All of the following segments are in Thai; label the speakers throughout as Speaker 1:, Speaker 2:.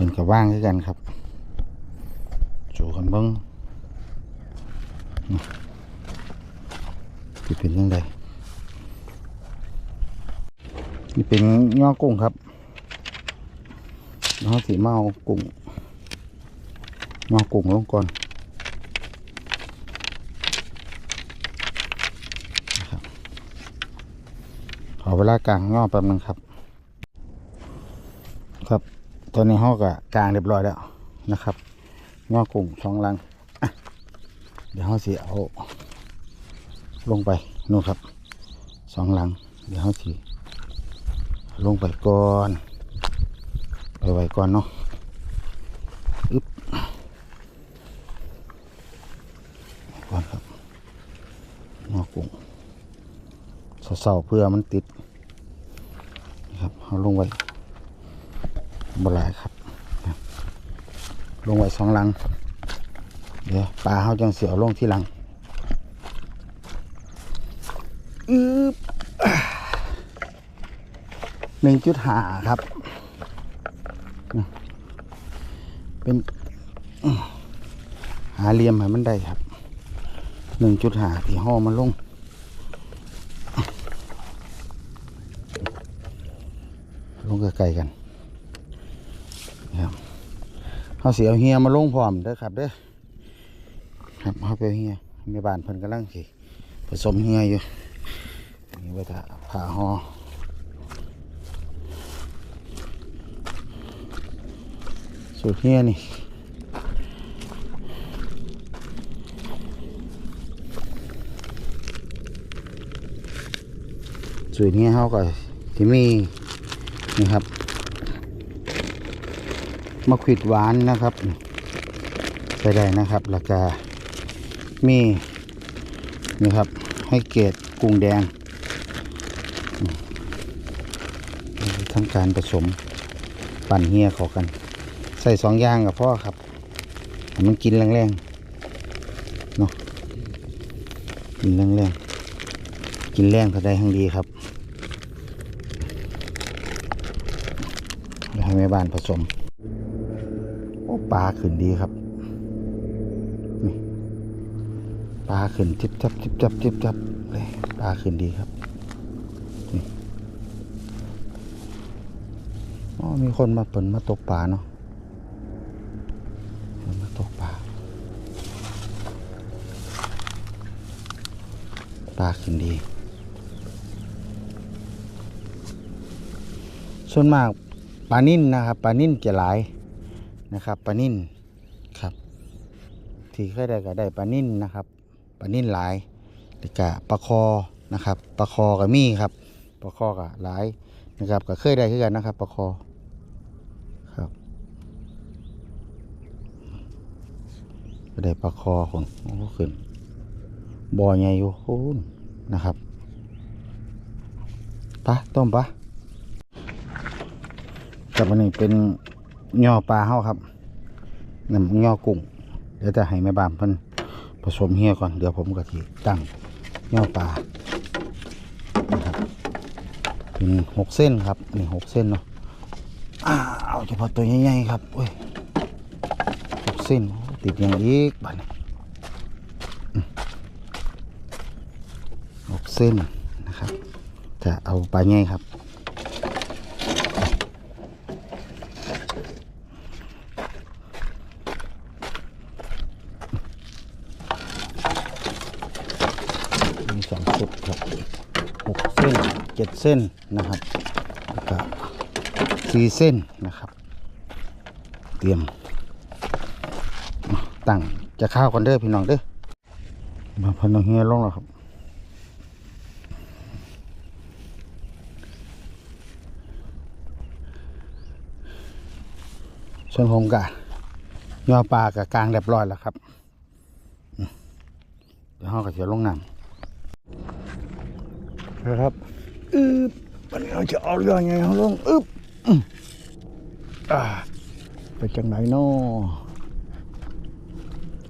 Speaker 1: เป็นกับว่างคือกันครับจูกันเบิ้งที่เป็นยังไงนี่เป็นย่อกุ้งครับน้องสีมาเอากุ้งมาเอากุ้งลงก่อนนะครับขอเวลากลางยอแป๊บนึงครับ ตอนนี้หอกะกลางเรียบร้อยแล้วนะครับงอกุ้งสองลังเดี๋ยวห้อสีเอาลงไปนู่นครับสองลัง เดี๋ยวห้อสีลงไปก่อนไปไว้ก่อนเนาะอึ๊บก่อนครับงอกุ้งเสาเพื่อมันติดนะครับเอาลงไว้ บหลายครับลงไว้สองลัง เดี๋ยวปลาเขาจังเสียวลงที่ลังอึ๊บหนึ่งจุดหาครับ เป็นหาเหลี่ยมให้มันได้ครับหนึ่งจุดหาที่ห่อมันลงลงใกล้ๆกัน ครับ เขาเสียเฮียมาลงพร้อมเด้อครับเด้อครับเขาไปเอาเฮียม่บ้านเพิ่นกำลังสิผสมเฮียอยู่นี่ว่าจะผ่าหอสูตรเฮียนี่สูตรเฮียเขาก็ที่มีนี่ครับ มะขิดหวานนะครับ ไปได้นะครับแล้วก็มีนี่ครับ ให้เกรดกุ้งแดงทั้งการผสมปั่นเฮียเขอกัน ใส่สองอย่างกับพ่อครับ มันกินแรงๆเนาะกินแรงๆกินแรงเท่าใดทั้งดีครับให้แม่บ้านผสม ปลาขึ้นดีครับนี่ปลาขึ้นจิบจับจิบจับจิบจับเลยปลาขึ้นดีครับนี่อ๋อมีคนมาเปิดมาตกปลาเนาะมาตกปลาปลาขึ้นดี ส่วนมากปลานิ่นนะครับปลานิ่นจะหลาย นะครับปลานิ่นครับที่เคยได้ก็ได้ปลานิ่นนะครับปลานิ่นหลายแล้วก็ปลาคอนะครับปลาคอก็มีครับปลาคอก็หลายนะครับก็เคยได้คือกันนะครับปลาคอครับก็ได้ปลาคอของโอ้ขึ้นบ่อใหญ่อยู่โอ้นนะครับปะต้มปะกับอันนี้เป็น ย่อปลาเฮาครับน้ำย่อกุ้งเดี๋ยวจะให้แม่บ้านเพิ่นผสมเฮียก่อนเดี๋ยวผมก็ทีตั้งย่อปลานะครับเป็นหกเส้นครับนี่หกเส้นเนาะเอาเฉพาะตัวใหญ่ๆครับเว้ยหกเส้นติดอย่างอีกบัดนี้อืมหกเส้นนะครับจะเอาปลาใหญ่ครับ มีสองชุดครับหกเส้น เส้นนะครับแล้วก็สี่เส้นนะครับ เตรียมตั้งจะข้าวกันเด้อพี่น้องเด้อมาพนองเฮียลงแล้วครับส่วนผมกะยอปลากับกลางเรียบร้อยแล้วครับเดี๋ยวห้องก็จะลงน้ำนะครับ อึบมันเราจะเอาเรื่องไงเขาลงอึบอ่าไปจังไหนนาะ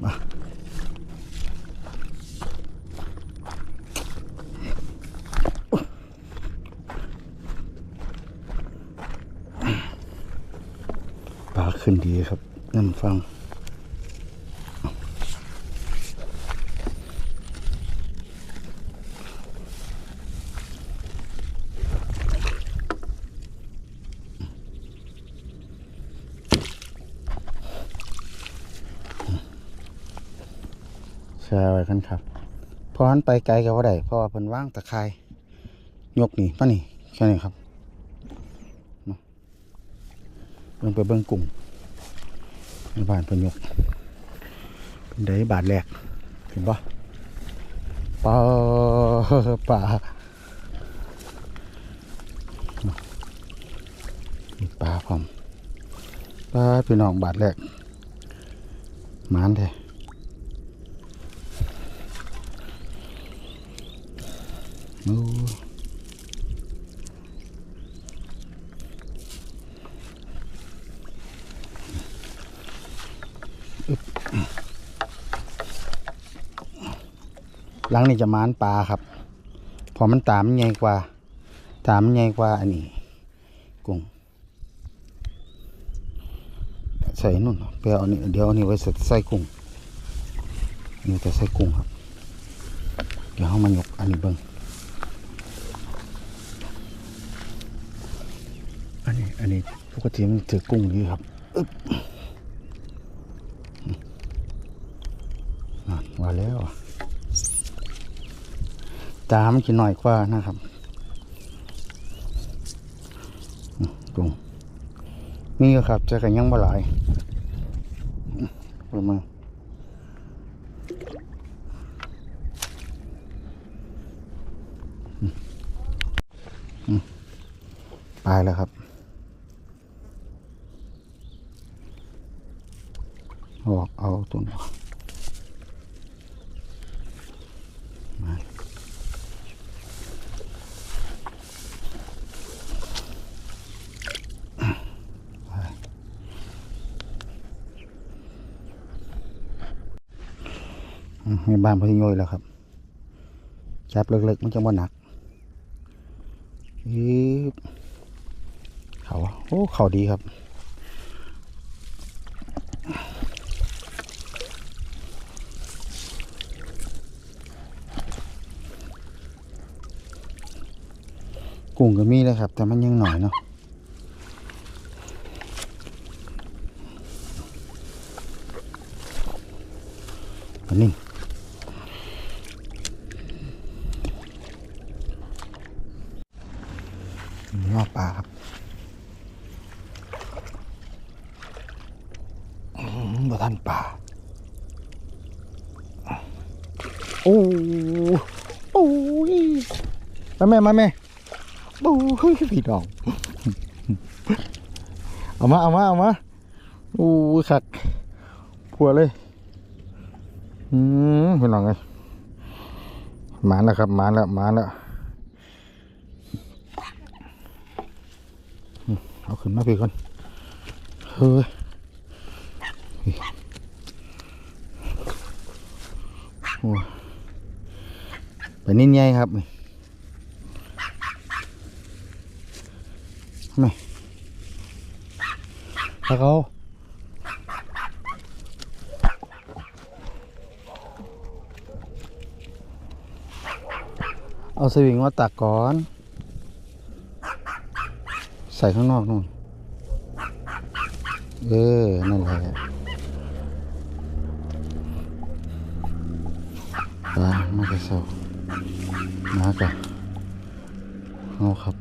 Speaker 1: มาปลาขึ้นดีครับน้ำฟัง ไว้กันครับพราะนั้นไปไกลก็ว่าได้เพราะว่าเพิ่นว่างตะไคร่ยกนี่มานี่แค่นี้ครับมาเบิ่งไปเบิ่งกลุ่มในบ้านเพิ่นยกเป็นได้บาทแรกเห็นปะปลาป่าปลาพร้อมปลาพี่น้องบาทแรกมานแท้ โอ้หลังนี่จะมานปลาครับพอมันตามนใหญ่กว่า ตามนใหญ่กว่าอันนี้กุ้งใส่นู่นเปเอานี่เดี๋ยวอานี่ไว้ใส่ใส่กุ้งนี่จะใส่กุ้งครับ เดี๋ยวเขามายกอันนี้เบิ้ง อันนี้ปกติมันถือกุ้งอยู่ครับอึ๊บว่าแล้วอะตามันกินหน่อยกว่านะครับกุ้งมีครับจะกันยังบ่หลายประมาณไปแล้วครับ ออก เอาตัวนี้มาไปอืมมีบ้านพอดีโยยแล้วครับ จับเล็กๆมันจะบ่หนักยีเขาโอ้เขาดีครับ กุ้งก็มีเลยครับ แต่มันยังหน่อยเนาะอันนี้ยอดปลาครับบ่ทันปลาโอ้โอ้ยมาแม่มาแม่ บูเฮ้ยพี่ดอง เอามา เอามา เอามาอู้ขัดพัวเลย อืมพี่น้องเลยมาแล้วครับ มาแล้ว มาแล้ว เอาขึ้นมาพี่ก่อนเฮ้ยโอ้ไปนิ่นใหญ่ครับนี่ ไม่ แล้วเขาเอาสวิงมาตักก่อน ใส่ข้างนอกนู่น เออ นั่นแหละไปมากระเซามาก่ะเอาครับ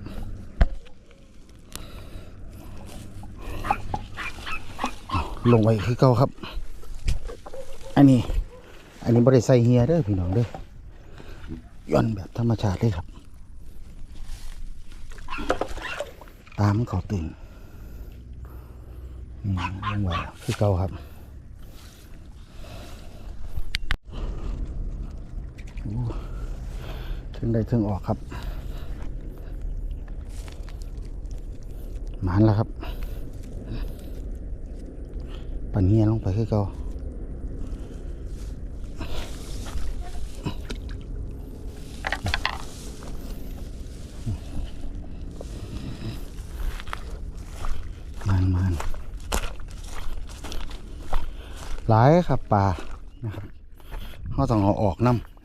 Speaker 1: ลงไปคือเก่าครับ อันนี้ อันนี้บริใส่เฮียเด้อพี่น้องเด้อย่อนแบบธรรมชาติเลยครับ ตามเขาตึงนี่ลงไปคือเก่าครับถึงได้ถึงออกครับ หมานแล้วครับันเฮียลงไปคือเก่ามันมัหลายครับปลานะครับเขาต้องเอาออกน้ำ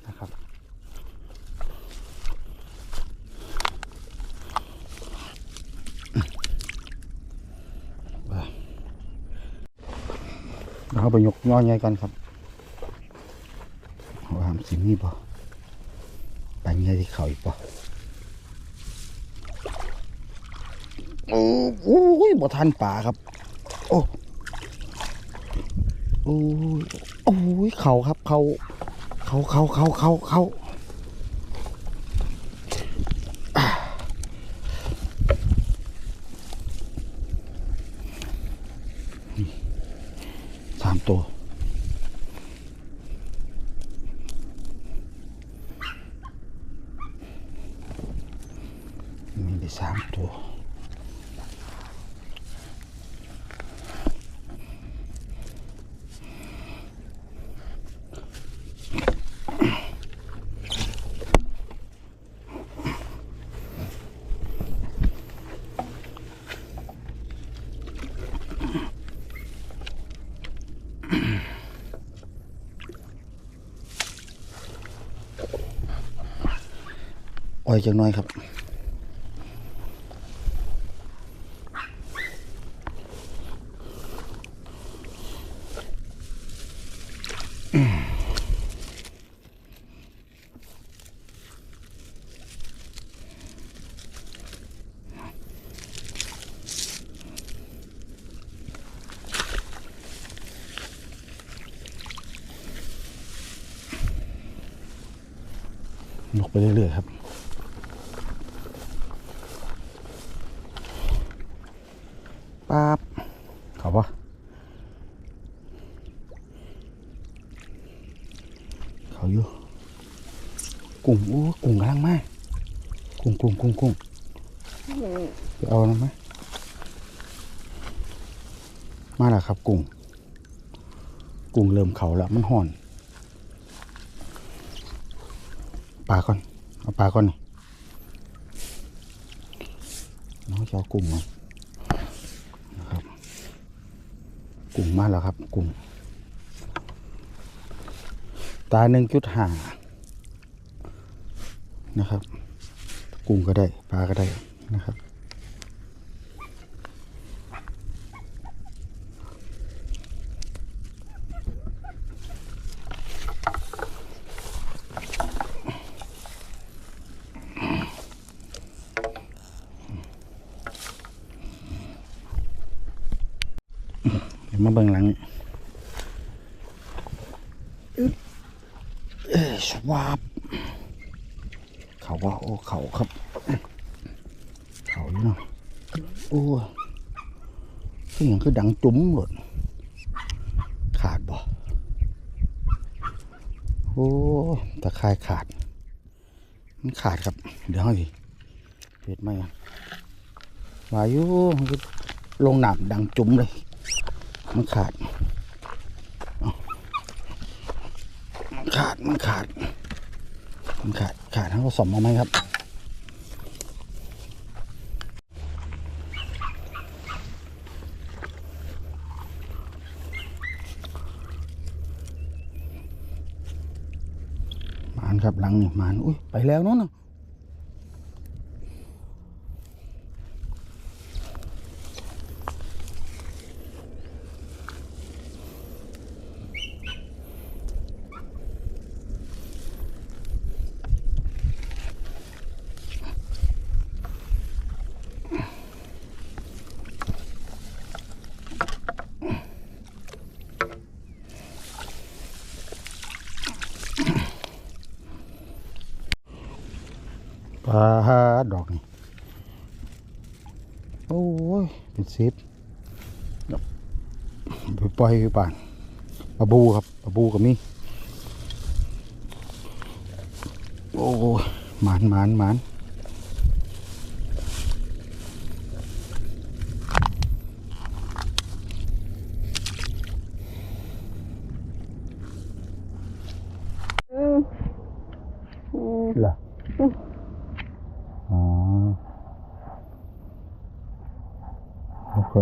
Speaker 1: เราไปยกย่อใหญ่กันครับว่ามสิมีบ่ปังใหญ่ที่เขาอีกบ่โอ้โหบ่ทันป่าครับ โอ้โอ้ยโอ้ยเขาครับเขาเขาเขาเขาเขาเข่านี่ สามตัว มีได้สามตัว อยจังน้อยครับยกไปเรื่อยๆครับ ป๊าบเขาปะเขาอยู่ กุ้งโอ้กุ้งกำลังมา กุ้งกุ้งกุ้งกุ้งไปเอานะไหมมาแล้วครับกุ้งกุ้งเริ่มเขาแล้วมันห่อนปลาก่อนเอาปลาก่อนนี่น้องจะเอากุ้งมานะครับกุ้งมาแล้วครับกุ้งตาหนึ่งจุดห้านะครับ กุ้งก็ได้ปลาก็ได้นะครับเดี๋ยวมาเบิ่งหลังนี่อึ๊บเอ้ยสวาบเขา ว่าโอ้เขาครับ เขาอยู่เนาะโอ้ยเสียงคือดังจุ้มหลดขาดบ่โอ้ตะคายขาด มันขาดครับ เดี๋ยวให้เห็ดไหมกันวายุมันลงหนับดังจุ้มเลย มันขาด มันขาด มันขาด ขาดขาดทั้งผสมเอาไหมครับ มานครับหลังนี่มานอุ้ยไปแล้วเนาะน่ะปลา ดอกนี่โอ้ยเป็นซิปไปปล่อยป่านปลาบูครับปลาบูกับมีโอ้ยหมานหมานหมานมานออ๋อโอ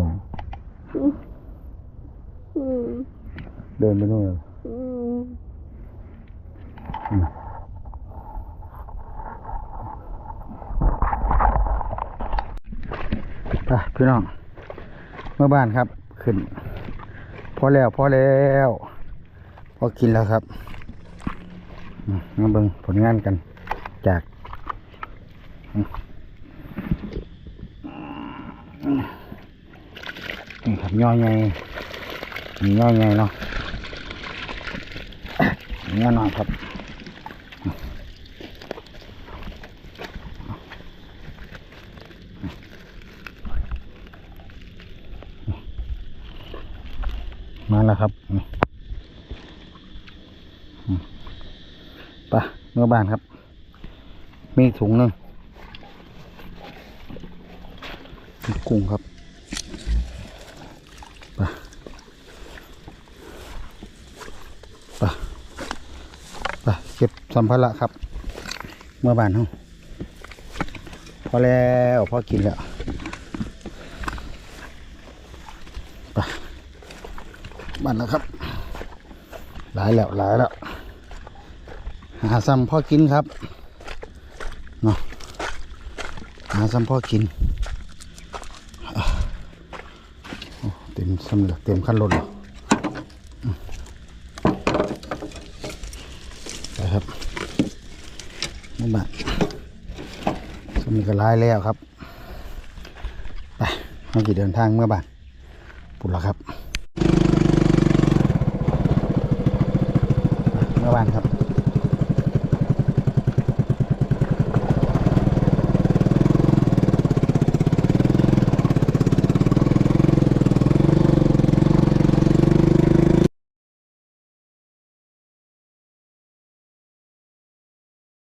Speaker 1: เดินไปนู่นเลยไปพี่น้อง เมื่อบ้านครับ ขึ้น พอแล้ว พอแล้ว พอกินแล้วครับมาเบิ่งผลงานกันจากอืมนี่ครับ ย่อใหญ่มีย่อใหญ่เนาะย่อหน่อยครับมาแล้วครับนี่อืมไปเมื่อบ้านครับ มีถุงหนึ่งกุ้งครับไปไปไปเก็บสัมภาระครับ เมื่อบ้านเขาพอแล้วพอกินแล้วไปบ้านแล้วครับ หลายแล้วหลายแล้ว หาซ้ำพ่อกินครับเนาะหาซ้ำพ่อกินเต็มสำเหลือเต็มขั้นรถแล้วอืม นะครับนี่มาสมีก็หลายแล้วครับ ไปมากี่เดินทางเมื่อบ้านปุดแล้วครับเมื่อครับ